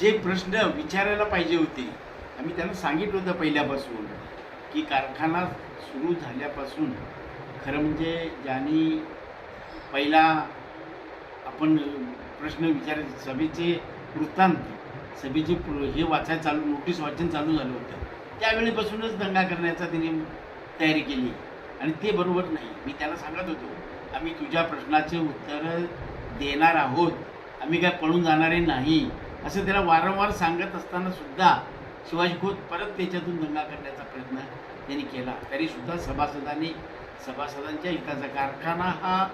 जे प्रश्न विचारायला पाहिजे होते आम्ही त्यांना सांगितलं होतं पहिल्यापासून की कारखाना सुरू झाल्यापासून. खरं म्हणजे ज्यांनी पहिला आपण प्रश्न विचार सभेचे वृत्तांत सभेचे हे वाचायला चालू नोटीस वाचन चालू झालं होतं. त्यावेळीपासूनच दंगा करण्याचा तिने तयारी केली. आणि ते बरोबर नाही. मी त्याला सांगत होतो आम्ही तुझ्या प्रश्नाचे उत्तर देणार आहोत. आम्ही काय पळून जाणारे नाही. असं त्याला वारंवार सांगत असताना सुद्धा शिवाजी खोत परत त्याच्यातून दंगा करण्याचा प्रयत्न त्यांनी केला. तरी सुद्धा सभासदांनी सभासदांच्या हिताचा कारखाना हा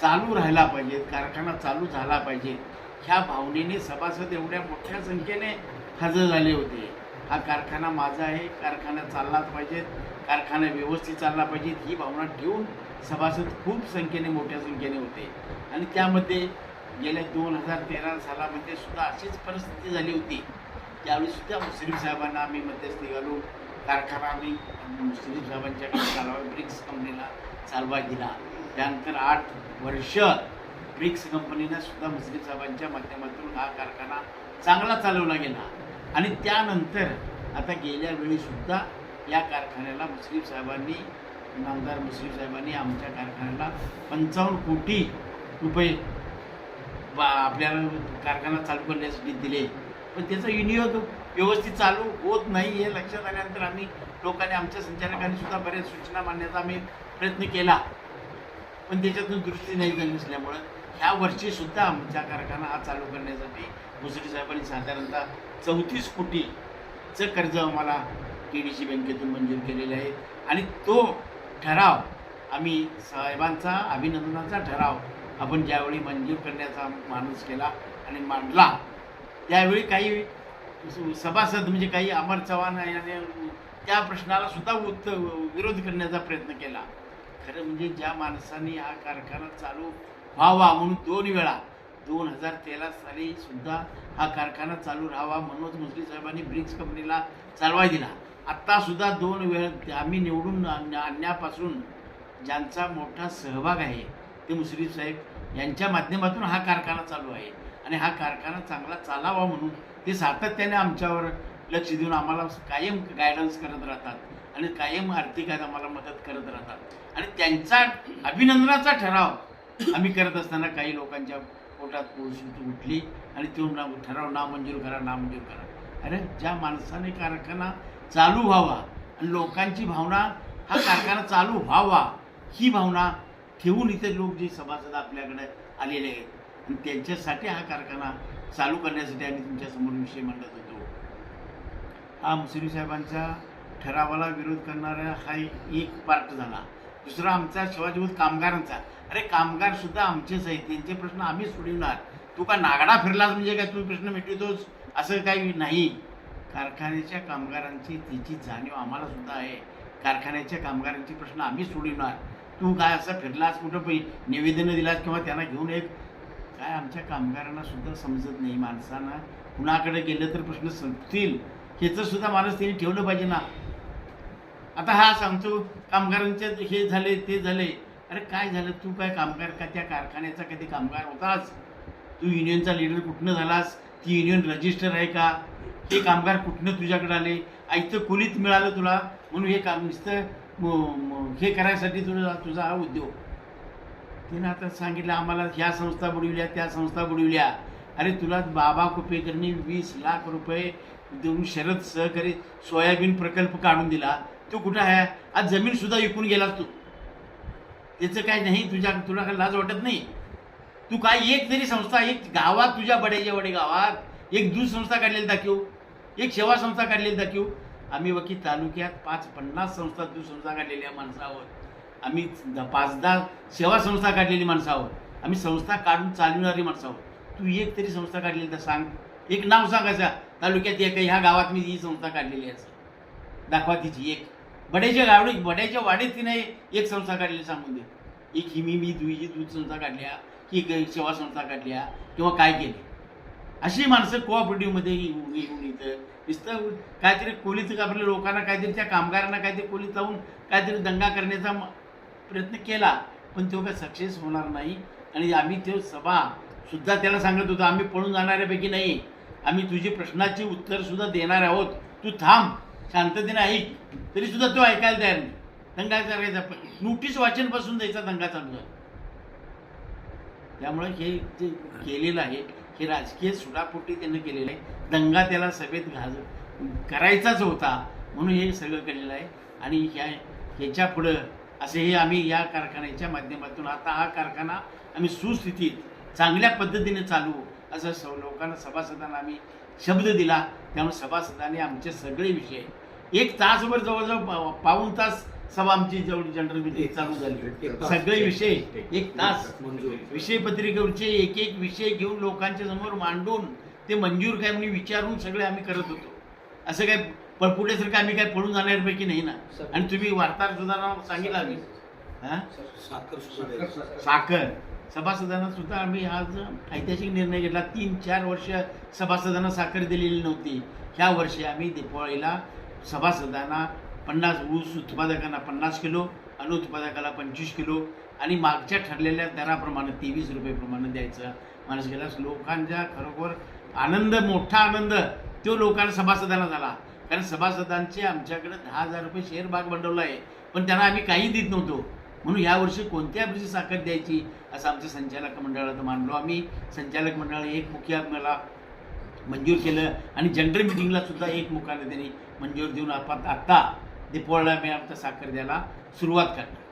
चालू राहिला पाहिजे कारखाना चालू झाला पाहिजे. ह्या भावनेने सभासद एवढ्या मोठ्या संख्येने हजर झाले होते. हा कारखाना माझा आहे कारखाना चाललाच पाहिजेत कारखाना व्यवस्थित चालला पाहिजेत ही भावना ठेवून सभासद खूप संख्येने मोठ्या संख्येने होते. आणि त्यामध्ये गेल्या दोन हजार तेरा सालामध्ये सुद्धा अशीच परिस्थिती झाली होती. त्यावेळी सुद्धा मुश्रीफ साहेबांना आम्ही मध्यस्थी घालून कारखाना आम्ही मुश्रीफ साहेबांच्याकडे चालवा ब्रिक्स कंपनीला चालवा दिला. त्यानंतर आठ वर्ष ब्रिक्स कंपनीनं सुद्धा मुश्रीफ साहेबांच्या माध्यमातून हा कारखाना चांगला चालवला गेला. आणि त्यानंतर आता गेल्या वेळी सुद्धा या कारखान्याला मुश्रीफ साहेबांनी नामदार मुश्रीफ साहेबांनी आमच्या कारखान्याला पंचावन्न कोटी रुपये बा आपल्याला कारखाना चालू करण्यासाठी दिले. पण त्याचा विनियोग व्यवस्थित चालू होत नाही हे लक्षात आल्यानंतर आम्ही लोकांनी आमच्या संचालकांनी सुद्धा बऱ्याच सूचना मांडण्याचा आम्ही प्रयत्न केला. पण त्याच्यातून दृष्टी नाही झाली नसल्यामुळं ह्या वर्षी सुद्धा आमचा कारखाना हा चालू करण्यासाठी मुसरी साहेबांनी साधारणतः चौतीस कोटीचं कर्ज आम्हाला के डी सी बँकेतून मंजूर केलेले आहे. आणि तो ठराव आम्ही साहेबांचा अभिनंदनाचा ठराव आपण ज्यावेळी मंजूर करण्याचा माणूस केला आणि मांडला त्यावेळी काही सभासद म्हणजे काही अमर चव्हाण याने त्या प्रश्नाला सुद्धा उत्त विरोध करण्याचा प्रयत्न केला. खरं म्हणजे ज्या माणसाने हा कारखाना चालू व्हावा म्हणून दोन वेळा दोन हजार तेरा साली सुद्धा हा कारखाना चालू राहावा मनोज मुसली साहेबांनी ब्रिक्स कंपनीला चालवाय दिला. आत्तासुद्धा दोन वेळ आम्ही निवडून आणण्यापासून ज्यांचा मोठा सहभाग आहे ते मुसरी साहेब यांच्या माध्यमातून हा कारखाना चालू आहे. आणि हा कारखाना चांगला चालावा म्हणून ते सातत्याने आमच्यावर लक्ष देऊन आम्हाला कायम गायडन्स करत राहतात. आणि कायम आर्थिक आम्हाला मदत करत राहतात. आणि त्यांचा अभिनंदनाचा ठराव आम्ही करत असताना काही लोकांच्या पोटात पोहोचून उठली आणि तो ना ठराव नामंजूर करा नामंजूर करा. अरे ज्या माणसाने कारखाना चालू व्हावा आणि लोकांची भावना हा कारखाना चालू व्हावा ही भावना ठेवून इथे लोक जे सभासद आपल्याकडे आलेले आहेत. आणि त्यांच्यासाठी हा कारखाना चालू करण्यासाठी आम्ही तुमच्यासमोर विषय मांडत होतो. हा मुसरी साहेबांचा ठरावाला विरोध करणारा हा एक पार्ट झाला. दुसरा आमचा शिवाजीभूत कामगारांचा. अरे कामगारसुद्धा आमचेच आहेत. त्यांचे प्रश्न आम्ही सोडवणार. तू का नागडा फिरलास म्हणजे काय? तू प्रश्न मिटवतोस? असं काही नाही. कारखान्याच्या कामगारांची तिची जाणीव आम्हालासुद्धा आहे. कारखान्याच्या कामगारांचे प्रश्न आम्ही सोडवणार. तू काय असं फिरलास कुठं? पै निवेदनं दिलास किंवा त्यांना घेऊन एक काय आमच्या कामगारांना सुद्धा समजत नाही माणसांना. कुणाकडे गेलं तर प्रश्न संपतील. ह्याचं सुद्धा माणूस त्यांनी ठेवलं पाहिजे ना. आता हा सांगतो कामगारांचे हे झाले ते झाले. अरे काय झालं? तू काय कामगार का? त्या कारखान्याचा कधी कामगार होतास? तू युनियनचा लीडर कुठनं झालास? ती युनियन रजिस्टर आहे का? हे कामगार कुठनं तुझ्याकडे आले? आईचं कुलीत मिळालं तुला? म्हणून हे काम नुसतं हे करायसाठी तुझा तुझा हा उद्योग. तिनं आता सांगितलं आम्हाला ह्या संस्था बुडविल्या त्या संस्था बुडविल्या. अरे तुला बाबा कुपेकरनी वीस लाख रुपये देऊन शरद सहकारी सोयाबीन प्रकल्प काढून दिला. तू कुठं आहे? आज जमीनसुद्धा विकून गेलास तू. त्याचं काय नाही तुझ्या तुला काय लाज वाटत नाही? तू काय एक तरी संस्था एक गावात तुझ्या बड्याच्या वडे गावात एक दूध संस्था काढलेली दाखव एक सेवा संस्था काढलेली दाखव. आम्ही वकील तालुक्यात पाच पन्नास संस्था दूध संस्था काढलेल्या माणसं आहोत. आम्ही द- पाच दहा सेवा संस्था काढलेली माणसं आहोत. आम्ही संस्था काढून चालविणारी माणसं आहोत. तू एक तरी संस्था काढलेली तर सांग. एक नाव सांगायचं तालुक्यात एक ह्या गावात मी ही संस्था काढलेली असं. दाखवा तिची एक. बड्याच्या गावडी बड्याच्या वाडीत तिने एक संस्था काढलेली सांगून दे. एक हिमी मी दुई दूध संस्था काढल्या की सेवा संस्था काढल्या किंवा काय केले. अशी माणसं कोऑपरेटिव्हमध्ये येऊन येऊन इथं नुसतं काहीतरी खोलीत आपल्या लोकांना काहीतरी त्या कामगारांना काहीतरी खोलीत लावून काहीतरी दंगा करण्याचा प्रयत्न केला पण तो काय सक्सेस होणार नाही. आणि आम्ही तो सभा सुद्धा त्याला सांगत होतो आम्ही पळून जाणाऱ्यापैकी नाही. आम्ही तुझी प्रश्नाची उत्तरसुद्धा देणार आहोत. तू थांब शांततेने ऐक. तरीसुद्धा तो ऐकायला तयार नाही. दंगा करायचा नोटीस वाचन बसून द्यायचा दंगा चालू आहे त्यामुळे हे जे केलेलं आहे ही राजकीय सुडापोटी त्यानं केलेलं आहे. दंगा त्याला सभेत घाल करायचाच होता म्हणून हे सगळं केलेलं आहे. आणि ह्या ह्याच्या पुढं असे हे आम्ही या कारखान्याच्या माध्यमातून आता हा कारखाना आम्ही सुस्थितीत चांगल्या पद्धतीने चालू असं स लोकांना सभासदांना आम्ही शब्द दिला. त्यामुळे सभासदांनी आमचे सगळे विषय एक तासभर जवळजवळ पाऊण तास सभा आमची जवळ जनरल मीटिंग चालू झाली. सगळे विषय. एक तास विषय पत्रिकेवरचे एक एक विषय घेऊन लोकांच्या समोर मांडून ते मंजूर काय म्हणून विचारून सगळे आम्ही करत होतो. असं काय पळपुट्यासारखं आम्ही काय पळून जाण्यापैकी नाही ना. आणि तुम्ही वार्ताहर सुद्धा सांगितलं आम्ही. हा? साखर सभासदांना सुद्धा आम्ही आज ऐतिहासिक निर्णय घेतला. तीन चार वर्ष सभासदांना साखर दिलेली नव्हती. ह्या वर्षी आम्ही दीपावळीला सभासदांना पन्नास ऊस उत्पादकांना पन्नास किलो अनुत्पादकाला पंचवीस किलो आणि मागच्या ठरलेल्या दराप्रमाणे तेवीस रुपयेप्रमाणे द्यायचं. माणूस गेला लोकांच्या खरोखर आनंद मोठा आनंद. तो लोकांना सभासदांना झाला. कारण सभासदांचे आमच्याकडे दहा हजार रुपये शेअर भाग भांडवल आहे. पण त्यांना आम्ही काही देत नव्हतो. म्हणून यावर्षी कोणत्या वर्षी साखर द्यायची असं आमच्या संचालक मंडळात मानलो. आम्ही संचालक मंडळाने एक मुखी मला मंजूर केलं. आणि जनरल मिटिंगला सुद्धा एक मुखाने त्यांनी मंजूर देऊन आपण आत्ता दीपावळीला मी आमचा साखर द्यायला सुरुवात करणार.